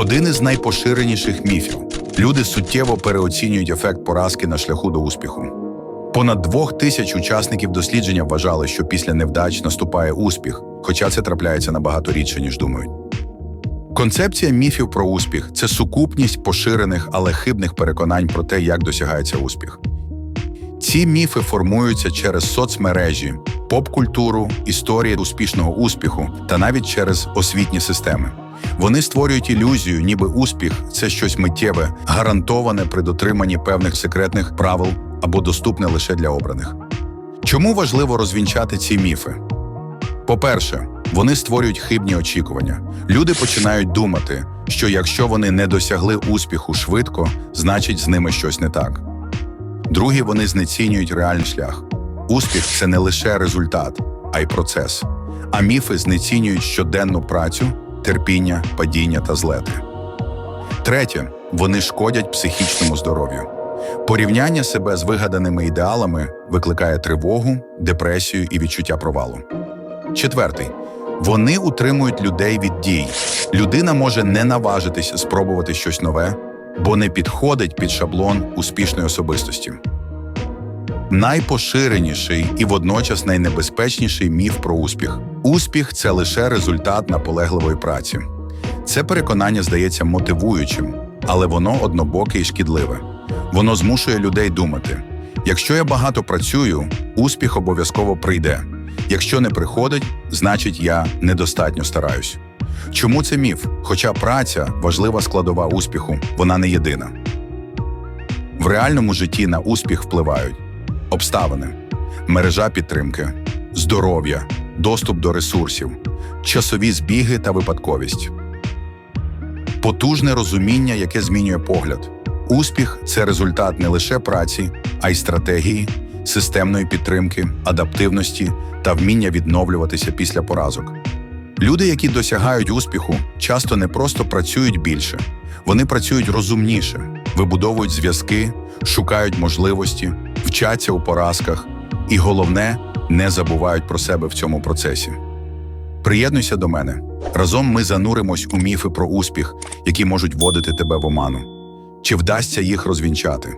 Один із найпоширеніших міфів. Люди суттєво переоцінюють ефект поразки на шляху до успіху. Понад двох тисяч учасників дослідження вважали, що після невдач наступає успіх, хоча це трапляється набагато рідше, ніж думають. Концепція міфів про успіх це сукупність поширених, але хибних переконань про те, як досягається успіх. Ці міфи формуються через соцмережі, поп-культуру, історії успішного успіху та навіть через освітні системи. Вони створюють ілюзію, ніби успіх це щось миттєве, гарантоване при дотриманні певних секретних правил або доступне лише для обраних. Чому важливо розвінчати ці міфи? По-перше, вони створюють хибні очікування. Люди починають думати, що якщо вони не досягли успіху швидко, значить з ними щось не так. Другі вони знецінюють реальний шлях. Успіх це не лише результат, а й процес. А міфи знецінюють щоденну працю, терпіння, падіння та злети. Третє, вони шкодять психічному здоров'ю. Порівняння себе з вигаданими ідеалами викликає тривогу, депресію і відчуття провалу. Четвертий. Вони утримують людей від дій. Людина може не наважитись спробувати щось нове, бо не підходить під шаблон успішної особистості. Найпоширеніший і водночас найнебезпечніший міф про успіх. Успіх це лише результат наполегливої праці. Це переконання здається мотивуючим, але воно однобоке і шкідливе. Воно змушує людей думати: якщо я багато працюю, успіх обов'язково прийде. Якщо не приходить, значить я недостатньо стараюсь. Чому це міф? Хоча праця важлива складова успіху, вона не єдина. В реальному житті на успіх впливають обставини, мережа підтримки, здоров'я, доступ до ресурсів, часові збіги та випадковість. Потужне розуміння, яке змінює погляд. Успіх це результат не лише праці, а й стратегії, системної підтримки, адаптивності та вміння відновлюватися після поразок. Люди, які досягають успіху, часто не просто працюють більше, вони працюють розумніше, вибудовують зв'язки, шукають можливості, вчаться у поразках і, головне, не забувають про себе в цьому процесі. Приєднуйся до мене. Разом ми зануримось у міфи про успіх, які можуть вводити тебе в оману. Чи вдасться їх розвінчати?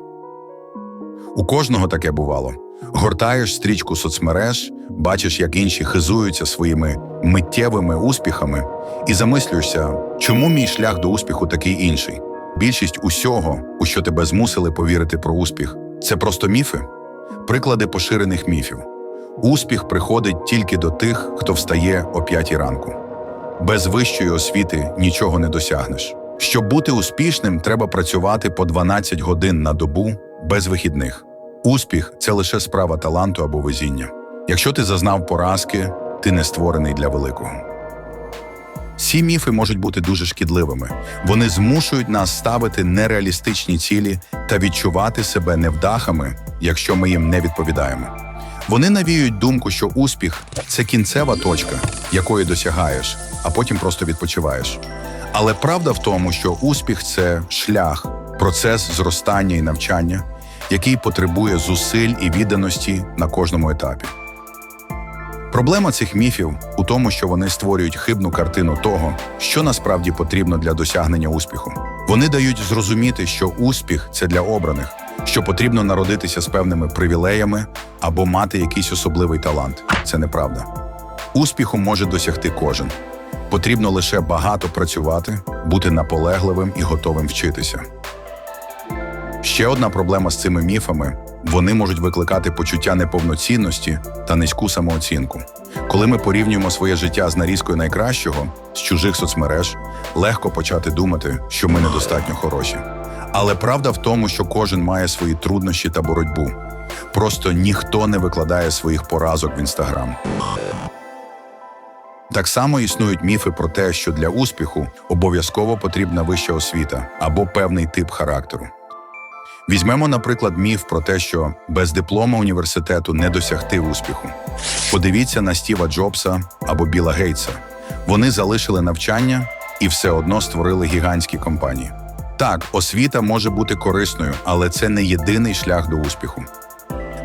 У кожного таке бувало. Гортаєш стрічку соцмереж, бачиш, як інші хизуються своїми миттєвими успіхами, і замислюєшся, чому мій шлях до успіху такий інший. Більшість усього, у що тебе змусили повірити про успіх, це просто міфи, приклади поширених міфів. Успіх приходить тільки до тих, хто встає о п'ятій ранку. Без вищої освіти нічого не досягнеш. Щоб бути успішним, треба працювати по 12 годин на добу без вихідних. Успіх це лише справа таланту або везіння. Якщо ти зазнав поразки, ти не створений для великого. Ці міфи можуть бути дуже шкідливими. Вони змушують нас ставити нереалістичні цілі та відчувати себе невдахами, якщо ми їм не відповідаємо. Вони навіюють думку, що успіх це кінцева точка, якої досягаєш, а потім просто відпочиваєш. Але правда в тому, що успіх це шлях, процес зростання і навчання, який потребує зусиль і відданості на кожному етапі. Проблема цих міфів у тому, що вони створюють хибну картину того, що насправді потрібно для досягнення успіху. Вони дають зрозуміти, що успіх це для обраних, що потрібно народитися з певними привілеями або мати якийсь особливий талант. Це неправда. Успіху може досягти кожен. Потрібно лише багато працювати, бути наполегливим і готовим вчитися. Ще одна проблема з цими міфами вони можуть викликати почуття неповноцінності та низьку самооцінку. Коли ми порівнюємо своє життя з нарізкою найкращого з чужих соцмереж, легко почати думати, що ми недостатньо хороші. Але правда в тому, що кожен має свої труднощі та боротьбу. Просто ніхто не викладає своїх поразок в інстаграм. Так само існують міфи про те, що для успіху обов'язково потрібна вища освіта або певний тип характеру. Візьмемо, наприклад, міф про те, що без диплома університету не досягти успіху. Подивіться на Стіва Джобса або Біла Гейтса. Вони залишили навчання і все одно створили гігантські компанії. Так, освіта може бути корисною, але це не єдиний шлях до успіху.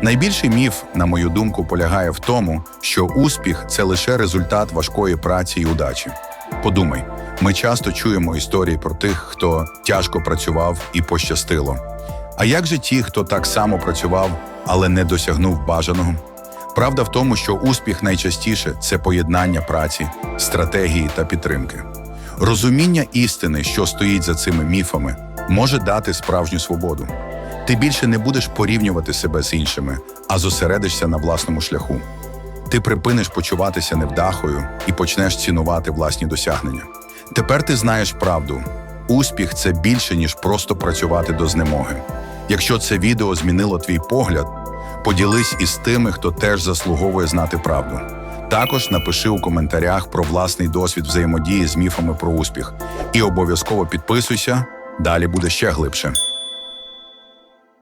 Найбільший міф, на мою думку, полягає в тому, що успіх це лише результат важкої праці і удачі. Подумай, ми часто чуємо історії про тих, хто тяжко працював і пощастило. А як же ті, хто так само працював, але не досягнув бажаного? Правда в тому, що успіх найчастіше це поєднання праці, стратегії та підтримки. Розуміння істини, що стоїть за цими міфами, може дати справжню свободу. Ти більше не будеш порівнювати себе з іншими, а зосередишся на власному шляху. Ти припиниш почуватися невдахою і почнеш цінувати власні досягнення. Тепер ти знаєш правду. Успіх це більше, ніж просто працювати до знемоги. Якщо це відео змінило твій погляд, поділись із тими, хто теж заслуговує знати правду. Також напиши у коментарях про власний досвід взаємодії з міфами про успіх. І обов'язково підписуйся, далі буде ще глибше.